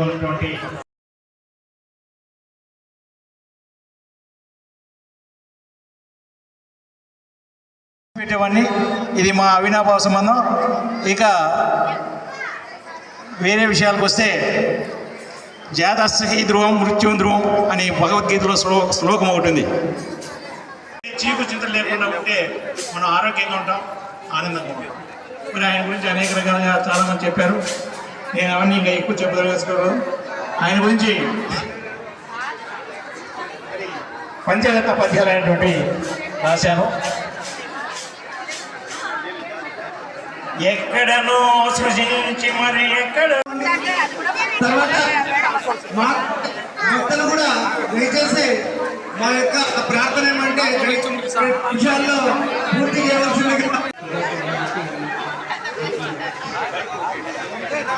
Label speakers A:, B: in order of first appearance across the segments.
A: ఉన్నటువంటి పెట్టేవాడిని ఇది మా అవినాభావ సంబంధం. ఇక వేరే విషయాలకు వస్తే జాతస్థి ధ్రువం మృత్యుం ధ్రువం అని భగవద్గీతలో శ్లో శ్లోకం ఒకటి ఉంది. చీకు లేకుండా ఉంటే మనం ఆరోగ్యంగా ఉంటాం ఆనందంగా ఉంటాం. మరి ఆయన గురించి అనేక రకాలుగా చాలామంది చెప్పారు. నేను అవన్నీ ఇంకా ఎక్కువ చెప్పదలుచుకోవడం ఆయన గురించి పంచగత పద్యాలు అనేటువంటి రాశాను ఎక్కడనో సృజించి మరి ఎక్కడ
B: తర్వాత మా భక్తులు కూడా దయచేసి మా యొక్క ప్రార్థన ఏమంటే విషయాల్లో పూర్తి చేయవలసిందిగా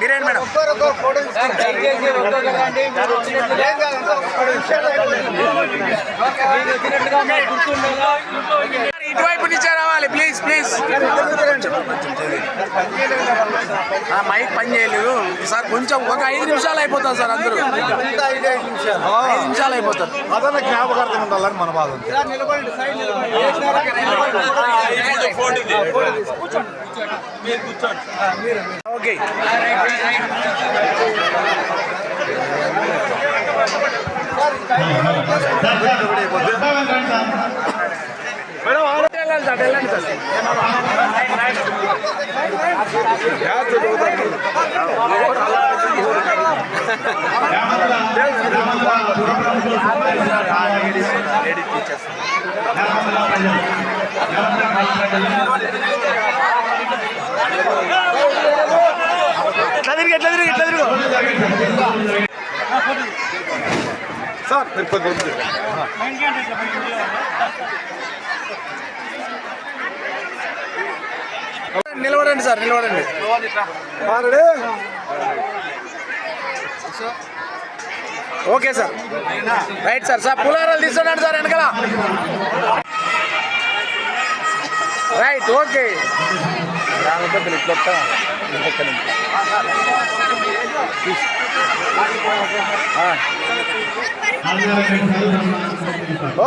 C: మీరేంటి మేడం? ఇటువైపు నుంచే మైక్ పని చేయలేదు సార్ కొంచెం ఒక ఐదు నిమిషాలు అయిపోతాం సార్ అందరూ ఐదు నిమిషాలు అయిపోతారు
D: అదన జ్ఞాపకార్థం ఉండాలని మన బాధ ఉంది.
C: ఓకే సార్ ఎట్లా తిరిగి ఎట్లా తిరిగి ఎట్లా తిరుగు
D: సార్ మీరు కొద్దిగా ఉంది.
C: నిలబడండి సార్ నిలబడండి
D: మారడే.
C: Okay sir right sir sir పులారాలు తీసుకున్నాడు సార్ వెనకాల right okay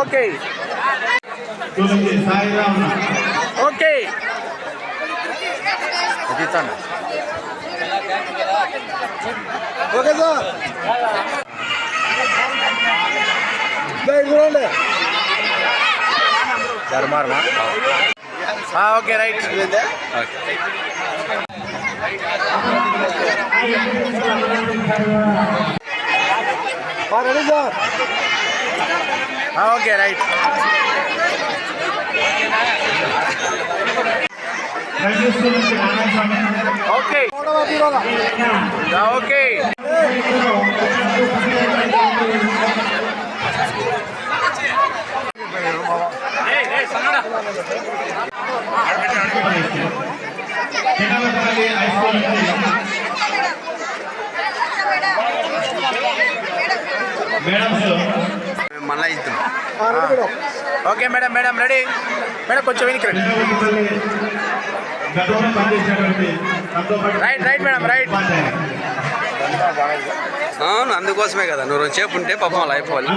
C: okay
A: Sairam
C: okay
D: okay sir. జై గురువులే.
C: Okay right.
D: Ready sir.
C: Okay right. Okay
D: మూడవ తీరాల.
C: ఓకే
A: చిన్నపల్లి
C: మళ్ళీ
D: ready.
C: Okay madam madam ready. Madam కొంచెం వెనక్కి రండి. Right right madam right.
E: అవును అందుకోసమే కదా. నువ్వు సేపు ఉంటే పాపం అలా అయిపోవాలి.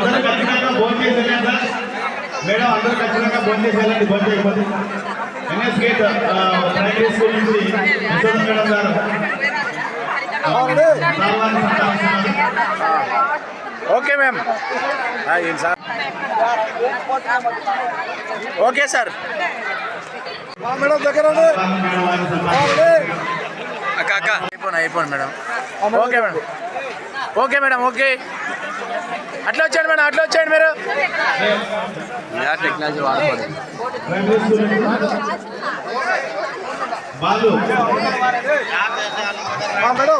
A: మేడం అందరూ ఖచ్చితంగా భోజనం భోజనం చేయకపోతే. ప్రైమరీ స్కూల్ నుంచి మేడం గారు.
C: Okay ma'am sir okay sir
D: madam దగ్గర.
E: అక్క అక్క
C: అయిపోయింది అయిపోయింది madam okay madam okay madam okay అట్లా వచ్చాడు మేడం అట్లా వచ్చాడు మీరు టెక్నాలజీ వాడుకోండి
D: మేడం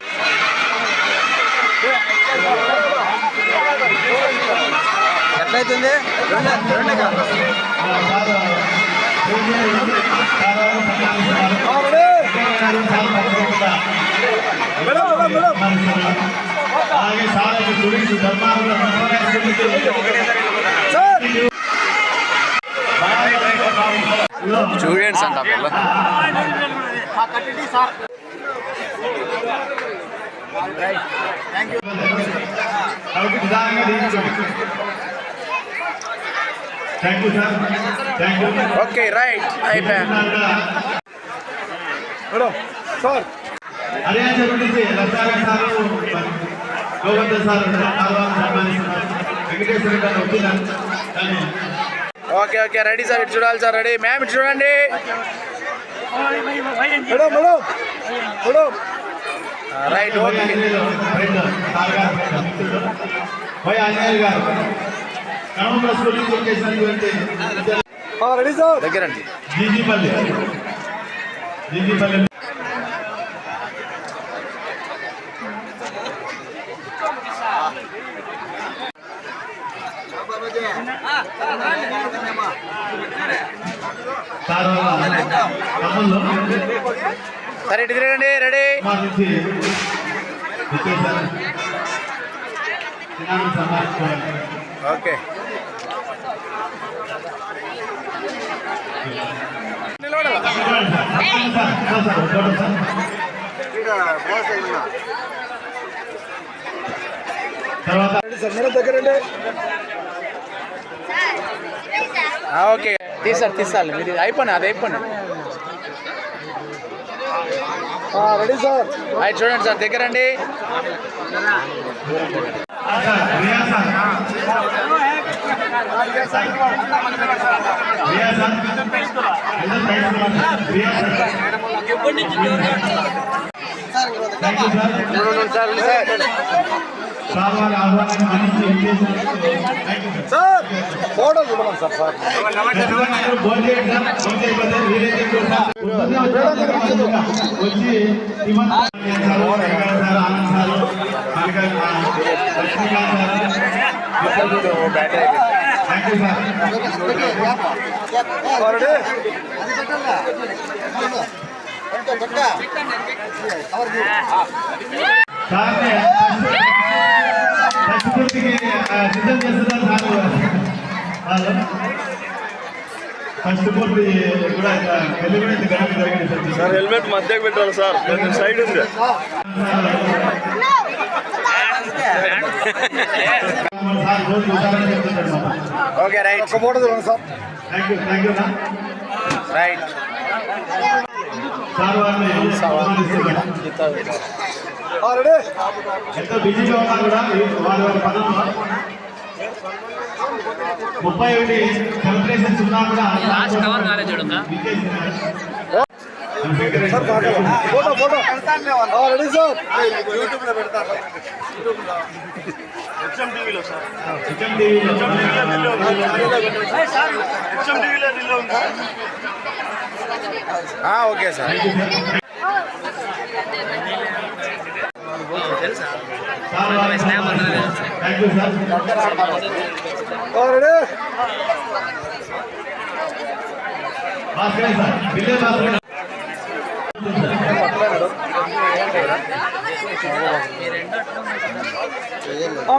D: రెడీ
E: ఎట్లయితుంది
D: రెడీ మేడం
F: అలాగే సార్ స్టూడెంట్స్ ధర్మాలు
D: సార్
E: స్టూడెంట్స్ అంట పిల్ల
C: ఓకే రైట్ అయిపోయా
D: సార్
F: అదే లక్షాగర్ సార్ గోవర్ధన్ సార్ నాలుగు సన్మానిస్తున్నారు వెంకటేశ్వర గారు వచ్చినారు. కానీ
C: ఓకే ఓకే రెడీ సార్ ఇటు చూడాలి సార్ రెడీ మ్యామ్ ఇటు చూడండి.
D: Madam madam madam
C: right okay దగ్గరండి.
F: Sir తమ్ముళ్ళు
C: సరే ఇటు తిరగండి రెడీ. ఓకే. ఓకే. తీసారు తీసాలి మీరు అయిపోయినా అది అయిపోయినా.
D: రెడీ సార్
C: చూడండి సార్ దగ్గరండి.
F: రియా సార్ రియా సార్ అందరూ ప్రైజ్ కొనాలి. రియా సార్
D: ఫోటో చూడమని సార్ సార్
F: ఖచ్చితంగా సార్. సిద్ధం చేస్తున్నారు ఫస్ట్ పూర్తి కూడా జరిగింది
B: హెల్మెట్ మధ్యకి పెట్టాలి సార్. కొంచెం సైడ్ ఉంది.
C: Okay right.
D: ఒక ఫోటో చూడండి sir.
F: Thank you thank you
C: right.
F: Sir ఎంతో బిజీగా ఉన్నా కూడా వారి వారి పనుల్లో ముప్పై ఒకటి సెలబ్రేషన్స్ ఉన్నా కూడా విచ్చేసినారు.
D: సార్ బాగా ఫోటో ఫోటో. ఆ, రెడీ సార్.
F: హెచ్ఎం టీవీలో
C: sir.
F: Thank you sir sir. వారి థ్యాంక్ యూ సార్.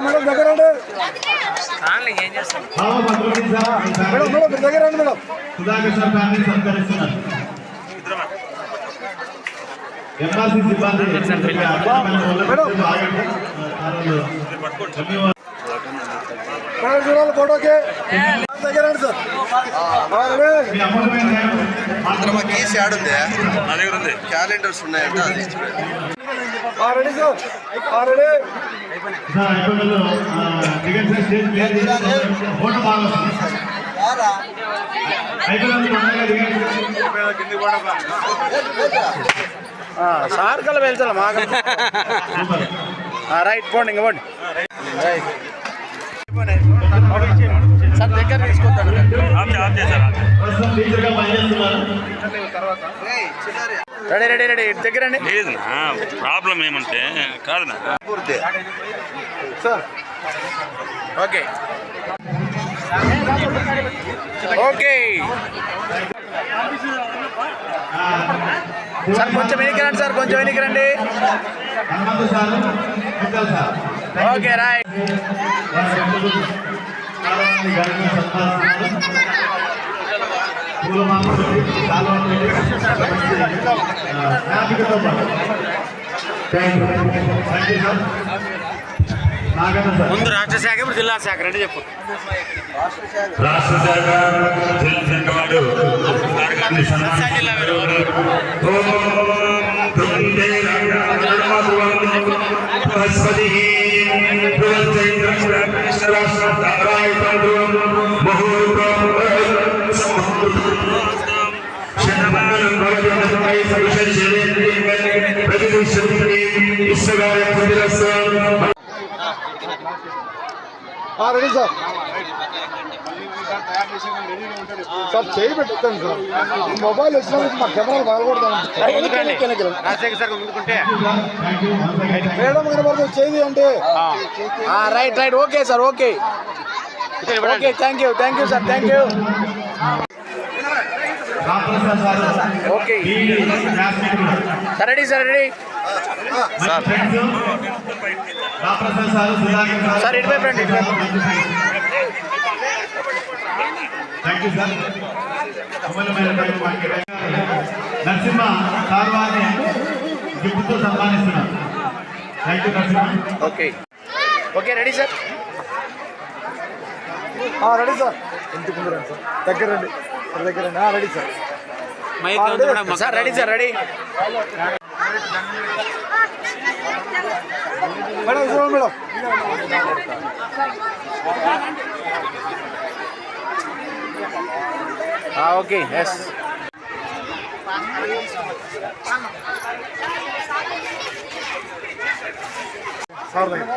D: మేడం దగ్గర
F: మీ
D: మేడం మేడం దగ్గర మేడం.
F: సుధాకర్ సార్ ఫ్యామిలీ సత్కరిస్తున్నారు. ఎంఆర్సీ సిబ్బంది? మీ
E: కేసు ఆడుంది
B: నా దగ్గర ఉంది.
E: క్యాలెండర్స్ ఉన్నాయంట అది
D: సార్.
F: సార్
C: సార్ కల వెళ్తాం మాకు రైట్ పోండి ఇంక పోండి. సార్ దగ్గర తీసుకొస్తాను. Ready ready ready. దగ్గర రండి
B: లేదు ప్రాబ్లం ఏమంటే కాదు
E: పూర్తి
C: ఓకే. ఓకే. సార్ కొంచెం వెనక్కి రండి సార్ కొంచెం వెనక్కి రండి okay
F: Roy thank you thank you sir Naganna sir
C: ముందు రాష్ట్ర శాఖ ఇప్పుడు జిల్లా శాఖ. రండి చెప్పు.
B: రాష్ట్ర శాఖ జిల్లా శాఖ వాడు
D: రెడీ సార్. సార్ చేయి పెట్టండి సార్. మొబైల్ వచ్చినప్పుడు మా కెమెరాలు
F: అగైన్
D: మేడం కనబడుతుంది చేయి అంటే
C: right right. Okay sir okay. Okay thank you thank you sir thank you okay. Sir ready. Sir ready.
F: Sir. Sir
C: sir, ఇటువైపు రండి, ఇటువైపు.
F: Thank you sir. నరసింహ గిఫ్ట్తో సన్మానిస్తున్నాం thank you Narasimha.
C: Okay. Okay ready sir?
D: ఆ, ready sir. ఇంటికి ముందు రండి sir. దగ్గర రండి. దగ్గర ready. Sir.
C: Sir. Ready sir ready.
D: Madam చూడండి మేడం
C: ఓకే ఎస్
D: సార్ దగ్గర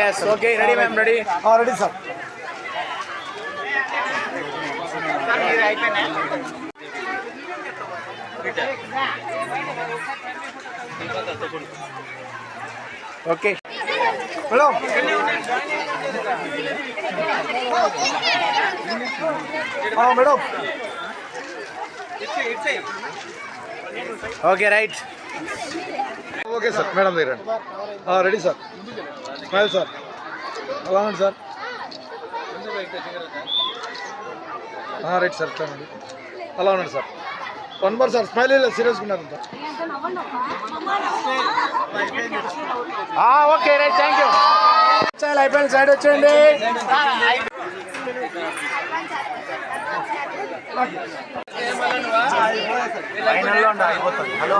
C: yes okay ready ma'am ready
D: ఆ, రెడీ సార్
C: ఓకే
D: మేడం ఆ, madam
C: okay right
D: okay sir madam దగ్గర రండి. ఆ, రెడీ సార్ స్మైల్ సార్ అలా ఉండి సార్ ఆ, రైట్ సార్ ఇట్లానండి అలా ఉండండి sir one more sir smile లేదు సీరియస్గా ఉన్నారు
C: ఓకే రైట్ థ్యాంక్ యూ. చాలా అయిపోయింది సైడ్ వచ్చేయండి. ఫైనల్లో ఉండాలి అయిపోతుంది హలో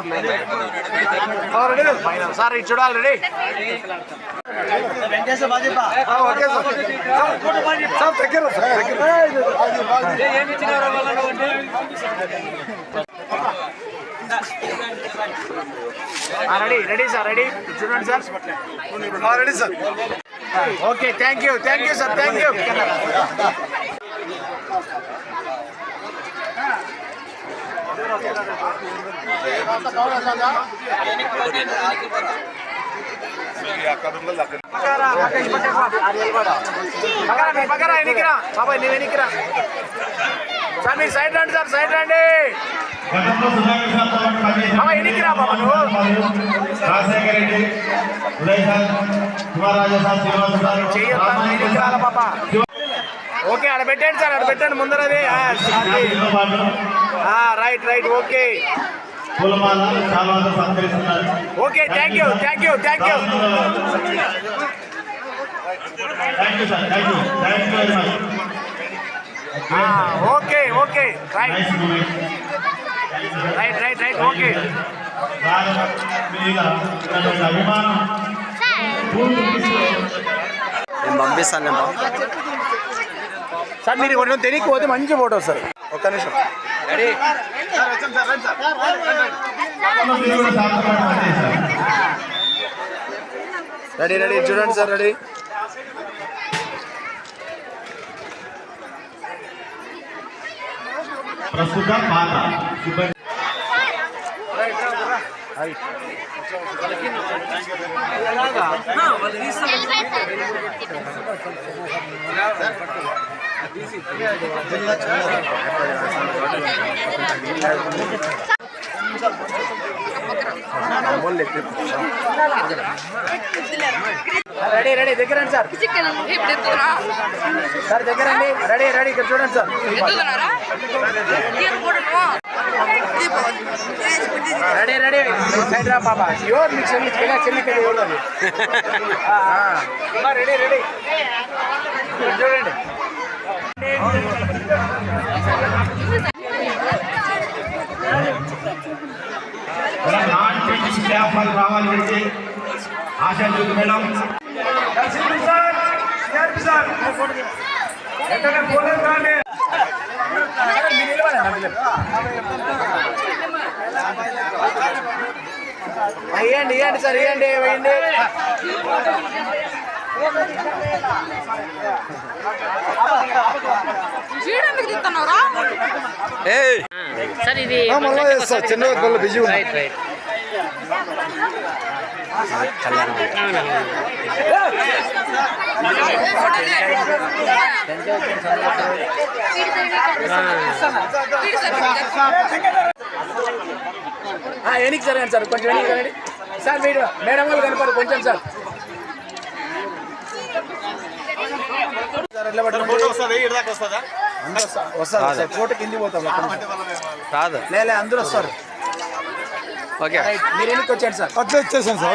D: ఆ, రెడీ
C: ఫైనల్ సార్ ఇది చూడాలి రెడీ.
D: ఆ, ఓకే సార్. సార్ దగ్గర సార్ దగ్గర
C: రెడీ రెడీ సార్ రెడీ. చూడండి sir.
D: Ready sir.
C: Okay thank you thank you sir thank you. పక్కరా బాబాయ్ నువ్వు ఎనికిరా. సార్ మీరు సైడ్ రండి సార్ సైడ్ రండి.
F: గతంలో Sudhakar? Rajasekhara Reddy Uday sir Sivaraja sir Srinivasa sir
C: okay ఆడ పెట్టండి సార్ ఆడ పెట్టండి ముందరది రైట్ రైట్ ఓకే.
F: పూలమాల సత్కరిస్తున్నారు.
C: Okay thank you thank you thank you.
F: Thank you sir thank you thank you very much
C: okay okay right. Right right right okay
E: నేను పంపిస్తాను నేను
C: sir మీరు కొంచెం తెలియకపోతే మంచి ఫోటో సార్. ఒక్క నిమిషం. రెడీ రెడీ చూడండి సార్ రెడీ
F: ప్రస్తుత పాత సిబ్బంది జిల్లా
C: రెడీ రెడీ దగ్గర సార్. సార్ దగ్గర రెడీ రెడీ ఇక్కడ చూడండి సార్. రెడీ రెడీ సైడ్ రా బాబా ఎవరు మీకు చెల్లి ఎవరు రెడీ రెడీ చూడండి
F: ఇలా నాన్ టీచింగ్ స్టాఫ్ వాళ్ళు రావాలి అంటే ఆశా జ్యోతి మేడం.
C: ఇవ్వండి ఇవ్వండి సార్ ఇవ్వండి
G: తిస్తున్నావురా
D: మళ్ళీ చేస్తా చిన్న బిజీ
C: ఆ, వెనక్కి జరగండి సార్ కొంచెం వెనక్కి జరగండి సార్ మీరు మేడం వాళ్ళు కనపడు కొంచెం సార్ వస్తుంది ఫోటో కింది పోతాం ఒక్క నిమిషం.
E: రాదు
C: లే అందరూ వస్తారు
E: ఓకే.
C: మీరు సార్?
D: అట్లా ఇచ్చేసాను సార్.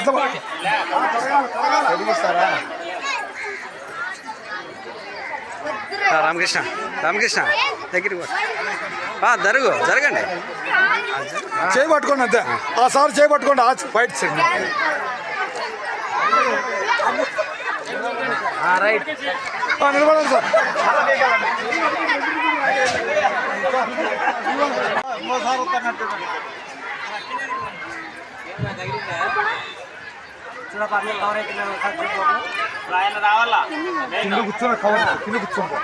E: రామకృష్ణ. రామకృష్ణ దగ్గరికి జరుగు జరగండి.
D: చేయి పట్టుకోండి అంతే. ఆ సార్ చేయి పట్టుకోండి ఆ బయట
C: రైట్.
D: నిలబడండి సార్. కింద కూర్చోండి కవర్ కింద కూర్చోండి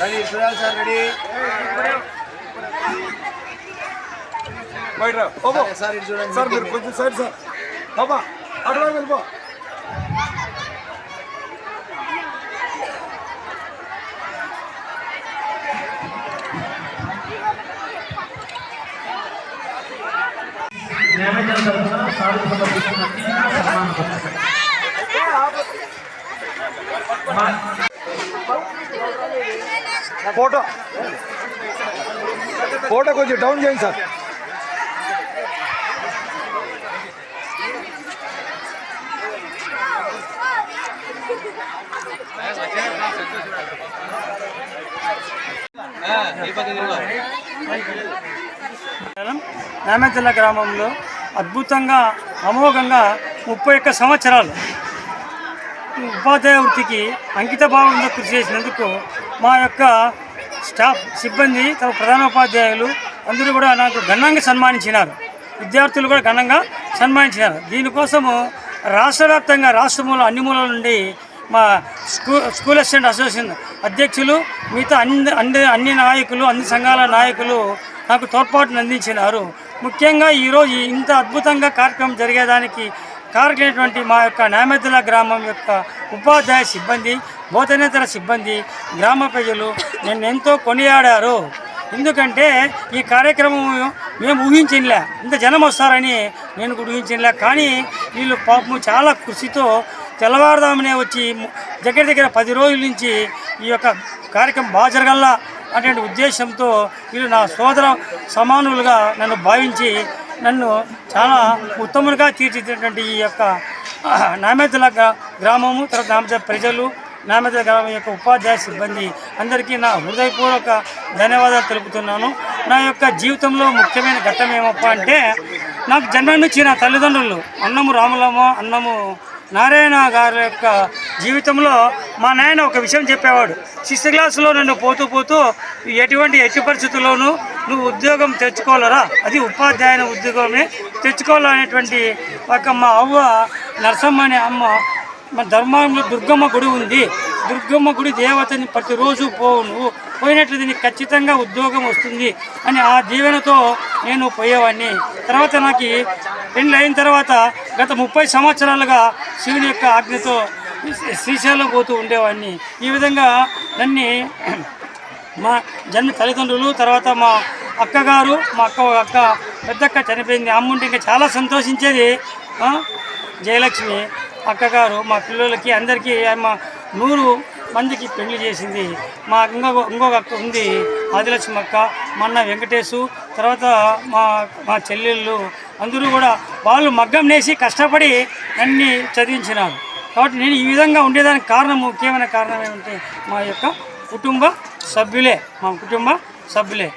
C: రెడీ చూడాలి సార్ రెడీ
D: బయట
C: సార్
D: మీరు కొంచెం సైడ్ సార్. బాబా అటు వెళ్ళిపో.
F: నైవేద్యం తరఫున సాధుకు సమర్పిస్తున్న చిన్న సన్మాన పత్రిక.
D: ఫోటో ఫోటో కొంచెం డౌన్ చేయండి సార్
H: నామేతల గ్రామంలో అద్భుతంగా అమోఘంగా ముప్పై ఒక్క సంవత్సరాలు ఉపాధ్యాయ వృత్తికి అంకిత భావంతో కృషి చేసినందుకు మా యొక్క స్టాఫ్ సిబ్బంది తమ ప్రధానోపాధ్యాయులు అందరూ కూడా నాకు ఘనంగా సన్మానించినారు. విద్యార్థులు కూడా ఘనంగా సన్మానించినారు. దీనికోసము రాష్ట్ర వ్యాప్తంగా రాష్ట్రములో అన్ని మూలల నుండి మా స్కూ స్కూల్ అసిస్టెంట్ అసోసియేషన్ అధ్యక్షులు మిగతా అన్ని అన్ని అన్ని నాయకులు అన్ని సంఘాల నాయకులు నాకు తోడ్పాటును అందించినారు. ముఖ్యంగా ఈరోజు ఇంత అద్భుతంగా కార్యక్రమం జరిగేదానికి కారకులైనటువంటి మా యొక్క నామెతుల గ్రామం యొక్క ఉపాధ్యాయ సిబ్బంది బోధనేతర సిబ్బంది గ్రామ ప్రజలు నన్ను ఎంతో కొనియాడారు. ఎందుకంటే ఈ కార్యక్రమం మేము ఊహించలే ఇంత జనం వస్తారని నేను కూడా ఊహించలే కానీ వీళ్ళు పాపము చాలా కృషితో తెల్లవారుదామనే వచ్చి దగ్గర దగ్గర పది రోజుల నుంచి ఈ యొక్క కార్యక్రమం బాగా జరగల్లా అటువంటి ఉద్దేశంతో వీళ్ళు నా సోదర సమానులుగా నన్ను భావించి నన్ను చాలా ఉత్తములుగా తీర్చిదిద్దినటువంటి ఈ యొక్క నామేదల గ్రామము తర్వాత నామేతల ప్రజలు నామేతల గ్రామం యొక్క ఉపాధ్యాయ సిబ్బంది అందరికీ నా హృదయపూర్వక ధన్యవాదాలు తెలుపుతున్నాను. నా యొక్క జీవితంలో ముఖ్యమైన ఘట్టం ఏమప్ప అంటే నాకు జన్మనిచ్చి నా తల్లిదండ్రులు అన్నము రాములమ్మ అన్నము నారాయణ గారి యొక్క జీవితంలో మా నాయన ఒక విషయం చెప్పేవాడు. సిక్స్త్ క్లాస్లో నన్ను పోతూ పోతూ ఎటువంటి ఎట్టి పరిస్థితుల్లోనూ నువ్వు ఉద్యోగం తెచ్చుకోవాలరా? అది ఉపాధ్యాయుని ఉద్యోగమే. తెచ్చుకోవాలనేటువంటి ఒక మా అవ్వ నరసమ్మ అనే అమ్మ మన ధర్మంలో దుర్గమ్మ గుడి ఉంది. దుర్గమ్మ గుడి దేవతని ప్రతిరోజు పోవు నువ్వు పోయినట్లయితే నీకు ఖచ్చితంగా ఉద్యోగం వస్తుంది అని ఆ దీవెనతో నేను పోయేవాడిని తర్వాత నాకు పెళ్ళి అయిన తర్వాత గత ముప్పై సంవత్సరాలుగా శివుని యొక్క ఆజ్ఞతో శ్రీశైలం పోతూ ఉండేవాడిని ఈ విధంగా నన్ను మా జన్మ తల్లిదండ్రులు తర్వాత మా అక్కగారు మా అక్క అక్క పెద్దక్క చనిపోయింది. అమ్ముంటే ఇంకా చాలా సంతోషించేది జయలక్ష్మి. అక్కగారు మా పిల్లలకి అందరికీ మా నూరు మందికి పెళ్ళి చేసింది. మా ఇంకొక ఇంకొక అక్క ఉంది ఆదిలక్ష్మి అక్క మన్న వెంకటేశు తర్వాత మా మా చెల్లెళ్ళు. అందరూ కూడా వాళ్ళు మగ్గం నేసి కష్టపడి నన్ను చదివించినారు. కాబట్టి నేను ఈ విధంగా ఉండేదానికి కారణం ముఖ్యమైన కారణం ఏమంటే మా యొక్క కుటుంబ సభ్యులే మా కుటుంబ సభ్యులే.